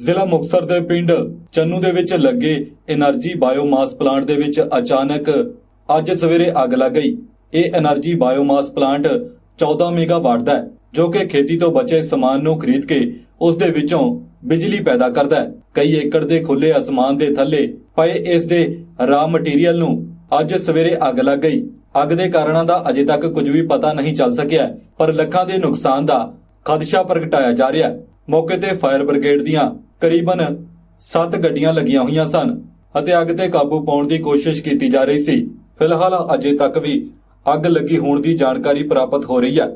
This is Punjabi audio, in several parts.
ਜ਼ਿਲ੍ਹਾ ਮੁਕਸਰ ਦੇ ਪਿੰਡ ਚੰਨੂ ਦੇ ਵਿੱਚ ਲੱਗੇ એનર્ਜੀ ਬਾਇਓਮਾਸ ਪਲਾਂਟ ਦੇ ਵਿੱਚ ਅਚਾਨਕ ਅੱਜ ਸਵੇਰੇ ਅੱਗ ਲੱਗ ਗਈ। ਇਹ એનર્ਜੀ ਬਾਇਓਮਾਸ ਪਲਾਂਟ 14 ਮੈਗਾਵਾਟ ਦਾ ਹੈ, ਜੋ ਕਿ ਖੇਤੀ ਤੋਂ ਬਚੇ ਸਮਾਨ ਨੂੰ ਖਰੀਦ ਕੇ ਉਸ ਦੇ ਵਿੱਚੋਂ ਬਿਜਲੀ ਪੈਦਾ ਕਰਦਾ ਹੈ। ਕਈ ਏਕੜ ਦੇ ਖੁੱਲੇ ਅਸਮਾਨ ਦੇ ਥੱਲੇ ਪਏ ਇਸ ਦੇ ਰਾ ਮਟੀਰੀਅਲ ਨੂੰ ਅੱਜ ਸਵੇਰੇ ਅੱਗ ਲੱਗ ਗਈ। ਅੱਗ ਦੇ ਕਾਰਨਾਂ ਦਾ ਅਜੇ ਤੱਕ ਕੁਝ ਵੀ ਪਤਾ ਨਹੀਂ ਚੱਲ ਸਕਿਆ, ਪਰ ਲੱਖਾਂ ਦੇ ਨੁਕਸਾਨ ਦਾ ਖਦਸ਼ਾ ਪ੍ਰਗਟਾਇਆ ਜਾ ਰਿਹਾ ਹੈ। ਮੌਕੇ ਤੇ ਫਾਇਰ ਬ੍ਰਿਗੇਡ ਦੀਆਂ ਕਰੀਬਨ 7 ਗੱਡੀਆਂ ਲੱਗੀਆਂ ਹੋਈਆਂ ਸਨ ਅਤੇ ਅੱਗ ਤੇ ਕਾਬੂ ਪਾਉਣ ਦੀ ਕੋਸ਼ਿਸ਼ ਕੀਤੀ ਜਾ ਰਹੀ ਸੀ। ਫਿਲਹਾਲ ਅਜੇ ਤੱਕ ਵੀ ਅੱਗ ਲੱਗੀ ਹੋਣ ਦੀ ਜਾਣਕਾਰੀ ਪ੍ਰਾਪਤ ਹੋ ਰਹੀ ਹੈ।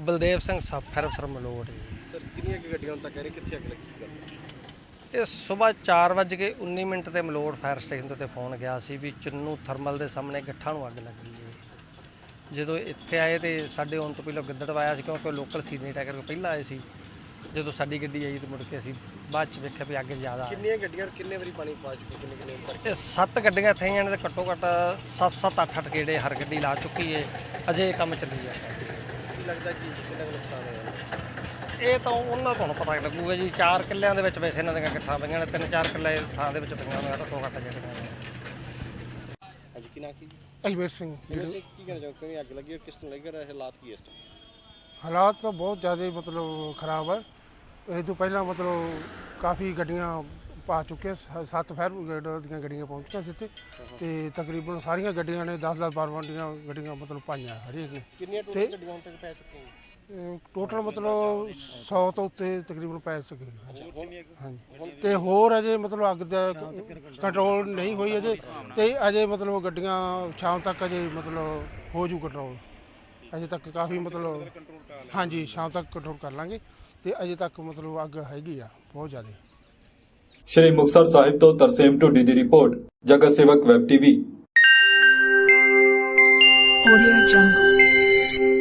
ਬਲਦੇਵ ਸਿੰਘ ਸਬ ਫਾਇਰ ਅਫਸਰ ਮਲੋੜ ਜੀ। ਸਰ ਕਿੰਨੀਆਂ ਕੁ ਗੱਡੀਆਂ ਤੱਕ ਕਹਿ ਰਹੇ ਕਿੱਥੇ ਅੱਗ ਲੱਗੀ ਗੱਲ ਇਹ ਸਵੇਰ 4:19 ਮਿੰਟ ਤੇ ਮਲੋੜ ਫਾਇਰ ਸਟੇਸ਼ਨ ਤੇ ਫੋਨ ਗਿਆ ਸੀ ਵੀ ਚੰਨੂ ਥਰਮਲ ਦੇ ਸਾਹਮਣੇ ਗੱਠਾਂ ਨੂੰ ਅੱਗ ਲੱਗੀ ਹੈ। ਜਦੋਂ ਇੱਥੇ ਆਏ ਤੇ ਸਾਡੇ ਆਉਣ ਤੋਂ ਪਹਿਲਾਂ ਗਿੱਦੜਵਾਇਆ ਸੀ ਕਿਉਂਕਿ ਲੋਕਲ ਸੀਨੀਅਰ ਟੈਕਰ ਪਹਿਲਾਂ ਆਏ ਸੀ। ਜਦੋਂ ਸਾਡੀ ਗੱਡੀ ਆਈ ਤੇ ਮੁੜ ਕੇ ਅਸੀਂ ਬਾਅਦ ਚ ਵੇਖਿਆ ਵੀ ਅੱਗ ਜ਼ਿਆਦਾ। ਕਿੰਨੀਆਂ ਗੱਡੀਆਂ ਔਰ ਕਿੰਨੇ ਵਾਰੀ ਪਾਣੀ ਪਾ ਚੁੱਕੇ ਕਿੰਨੇ ਕਿੰਨੇ ਕਰਕੇ ਇਹ ਸੱਤ ਗੱਡੀਆਂ ਇੱਥੇ ਆਈਆਂ ਨੇ ਤੇ ਘੱਟੋ ਘੱਟ 7-7 8-8 ਗੇੜੇ ਹਰ ਗੱਡੀ ਲਾ ਚੁੱਕੀ ਹੈ ਅਜੇ ਇਹ ਕੰਮ ਚੱਲੀ ਜਾਂਦਾ। ਕੀ ਲੱਗਦਾ ਕਿ ਕਿੰਨਾ ਕੁ ਨੁਕਸਾਨ ਹੋਇਆ? ਇਹ ਤਾਂ ਉਹਨਾਂ ਤੋਂ ਹੁਣ ਪਤਾ ਲੱਗੂਗਾ ਜੀ 4 ਕਿੱਲਿਆਂ ਦੇ ਵਿੱਚ ਵੈਸੇ ਇਹਨਾਂ ਦੀਆਂ ਇਕੱਠਾ ਪਈਆਂ ਨੇ 3-4 ਕਿੱਲੇ ਥਾਂ ਦੇ ਵਿੱਚ ਪਈਆਂ ਨੇ ਘੱਟੋ ਘੱਟ ਜਿਹੜੀਆਂ ਨੇ। ਅੱਜ ਕਿੰਨਾ ਕੀ ਅਜਮੇਰ ਸਿੰਘ। ਜਿਹੜੇ ਕੀ ਕਹਿਣਾ ਚਾਹੋ ਕਿਵੇਂ ਅੱਗ ਲੱਗੀ ਔਰ ਕਿਸ ਤਰ੍ਹਾਂ ਲੱਗ ਰਿਹਾ? ਹਾਲਾਤ ਕੀ ਹੈ ਇਸ ਟਾਈਮ ਹਾਲਾਤ ਤਾਂ ਬਹੁਤ ਜ਼ਿਆਦਾ ਮਤਲਬ ਖਰਾਬ ਹੈ ਇਹ ਤੋਂ ਪਹਿਲਾਂ ਮਤਲਬ ਕਾਫੀ ਗੱਡੀਆਂ ਪਾ ਚੁੱਕੇ ਸ- ਸੱਤ ਫਾਇਰ ਬ੍ਰਿਗੇਡ ਦੀਆਂ ਗੱਡੀਆਂ ਪਹੁੰਚ ਚੁੱਕੀਆਂ ਸੀ ਇੱਥੇ। ਤੇ ਤਕਰੀਬਨ ਸਾਰੀਆਂ ਗੱਡੀਆਂ ਨੇ 10 10 12 ਦੀਆਂ ਗੱਡੀਆਂ ਮਤਲਬ ਪਾਈਆਂ ਹਰੇਕ ਨੇ। ਕਿੰਨੀਆਂ ਟੋਟਲ ਗੱਡੀਆਂ ਹੁਣ ਤੱਕ ਪੈ ਚੁੱਕੀਆਂ ਟੋਟਲ ਮਤਲਬ 100 ਤੋਂ ਉੱਤੇ ਤਕਰੀਬਨ ਪੈ ਚੁੱਕੇ। ਹੁਣ ਹਾਂਜੀ। ਤੇ ਹੋਰ ਅਜੇ ਮਤਲਬ ਅੱਗ ਦਾ ਕੰਟਰੋਲ ਨਹੀਂ ਹੋਈ ਅਜੇ। ਤੇ ਅਜੇ ਮਤਲਬ ਗੱਡੀਆਂ ਸ਼ਾਮ ਤੱਕ ਅਜੇ ਮਤਲਬ ਹੋ ਜੂ ਕੰਟਰੋਲ ਅਜੇ ਤੱਕ ਕਾਫੀ ਮਤਲਬ ਹਾਂਜੀ ਸ਼ਾਮ ਤੱਕ ਕੰਟਰੋਲ ਕਰ ਲਾਂਗੇ ਤੇ ਅਜੇ ਤੱਕ ਮਤਲਬ ਅੱਗ ਹੈਗੀ ਆ ਬਹੁਤ ਜ਼ਿਆਦਾ ਸ਼੍ਰੀ ਮੁਕਤਸਰ ਸਾਹਿਬ ਤੋਂ ਤਰਸੇਮ ਢੁੱਡੀ ਦੀ ਰਿਪੋਰਟ ਜਗਤ ਸੇਵਕ ਵੈਬ ਟੀਵੀ Audio Jungle.